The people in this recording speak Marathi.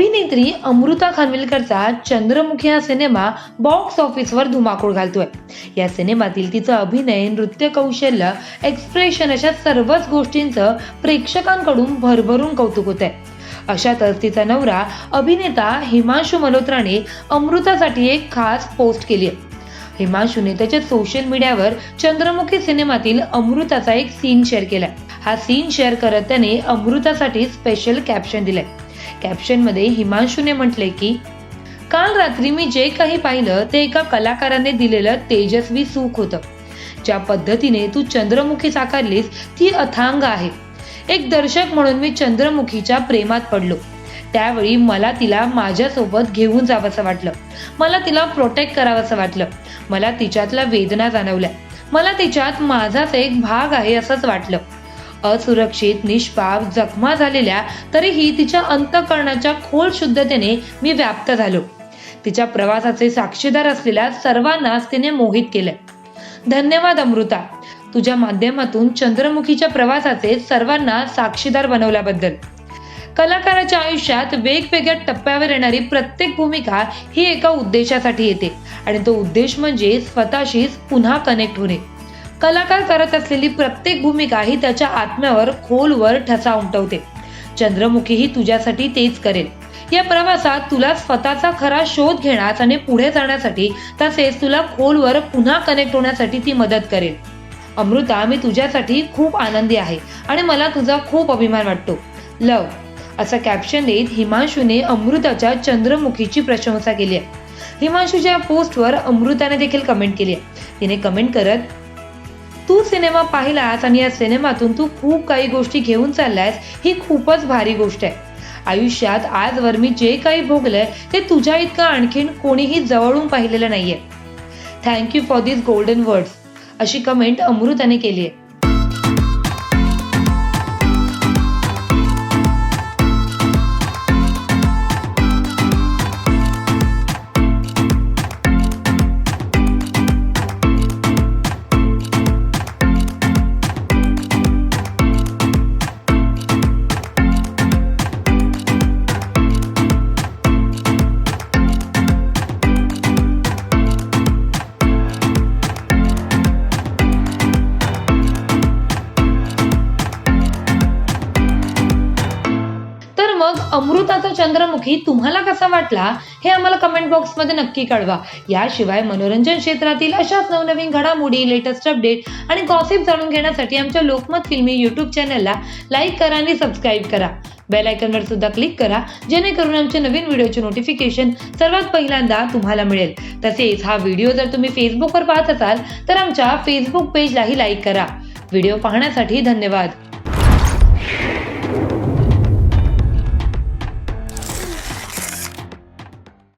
अभिनेत्री अमृता खानविलकरचा चंद्रमुखी हा सिनेमा बॉक्स ऑफिसवर धुमाकूळ घालतोय. या सिनेमातील तिचं अभिनय नृत्य कौशल्य एक्सप्रेशन अशा सर्वच गोष्टींचं प्रेक्षकांकडून भरभरून कौतुक होत आहे अशातच तिचा नवरा अभिनेता हिमांशू मल्होत्राने अमृतासाठी एक खास पोस्ट केली आहे. हिमांशूने त्याच्या सोशल मीडियावर चंद्रमुखी सिनेमातील अमृताचा एक सीन शेअर केलाय. हा सीन शेअर करत त्याने अमृतासाठी स्पेशल कॅप्शन दिलंय. कॅप्शनमध्ये हिमांशूने म्हटले की काल रात्री मी जे काही पाहिलं ते एका कलाकाराने दिलेलं तेजस्वी सुख होतं. ज्या पद्धतीने तू चंद्रमुखी साकारलीस ती अथांग आहे. एक दर्शक म्हणून मी चंद्रमुखीच्या प्रेमात पडलो. त्यावेळी मला तिला माझ्यासोबत घेऊन जावंसं वाटलं. मला तिला प्रोटेक्ट करावंसं वाटलं. मला तिच्यातल्या वेदना जाणवल्या. मला तिच्यात माझाच एक भाग आहे असंच वाटलं. असुरक्षित निष्पाप जखमा झालेल्या तरीही तिच्या अंतकरणाच्या खोल शुद्धतेने मी व्याप्त झालो. तिच्या प्रवासाचे साक्षीदार असलेल्या सर्वांनाच तिने मोहित केले. धन्यवाद अमृता. तुझ्या माध्यमातून चंद्रमुखीच्या प्रवासाचे सर्वांना साक्षीदार बनवल्याबद्दल. कलाकाराच्या आयुष्यात वेगवेगळ्या टप्प्यावर येणारी प्रत्येक भूमिका ही एका उद्देशासाठी येते. आणि तो उद्देश म्हणजे स्वतःशीच पुन्हा कनेक्ट होणे. कलाकार करत असलेली प्रत्येक भूमिका ही त्याच्या आत्म्यावर खोलवर ठसा उमटवते. चंद्रमुखी ही तुझ्यासाठी तेच करेल. या प्रवासात तुला स्वतःचा खरा शोध घेण्यास आणि पुढे जाण्यासाठी तसेच तुला खोलवर पुन्हा कनेक्ट होण्यासाठी ती मदत करेल. अमृता मी तुझ्यासाठी खूप आनंदी आहे आणि मला तुझा खूप अभिमान वाटतो. लव असं कॅप्शन देत हिमांशूने अमृताच्या चंद्रमुखीची प्रशंसा केली आहे. हिमांशूच्या पोस्टवर अमृताने देखील कमेंट केली आहे. तिने कमेंट करत तू सिनेमा पाहिलास आणि या सिनेमातून तू खूप काही गोष्टी घेऊन चाललायस ही खूपच भारी गोष्ट आहे. आयुष्यात आजवर मी जे काही भोगलंय ते तुझ्या इतकं आणखीन कोणीही जवळून पाहिलेलं नाहीये. Thank you for this golden words अशी कमेंट अमृताने केली आहे अमृताचा चंद्रमुखी तुम्हाला कसा वाटला हे आम्हाला कमेंट बॉक्समध्ये नक्की कळवा. याशिवाय मनोरंजन क्षेत्रातील अशाच नवनवीन घडामोडी लेटेस्ट अपडेट आणि गॉसिप जाणून घेण्यासाठी आमच्या लोकमत फिल्मी यूट्यूब चॅनलला लाईक करा आणि सबस्क्राईब करा. बेल आयकनवर सुद्धा क्लिक करा जेणेकरून आमचे नवीन व्हिडिओचे नोटिफिकेशन सर्वात पहिल्यांदा तुम्हाला मिळेल. तसेच हा व्हिडिओ जर तुम्ही फेसबुकवर पाहत असाल तर आमच्या फेसबुक पेजलाही लाईक करा. व्हिडिओ पाहण्यासाठी धन्यवाद.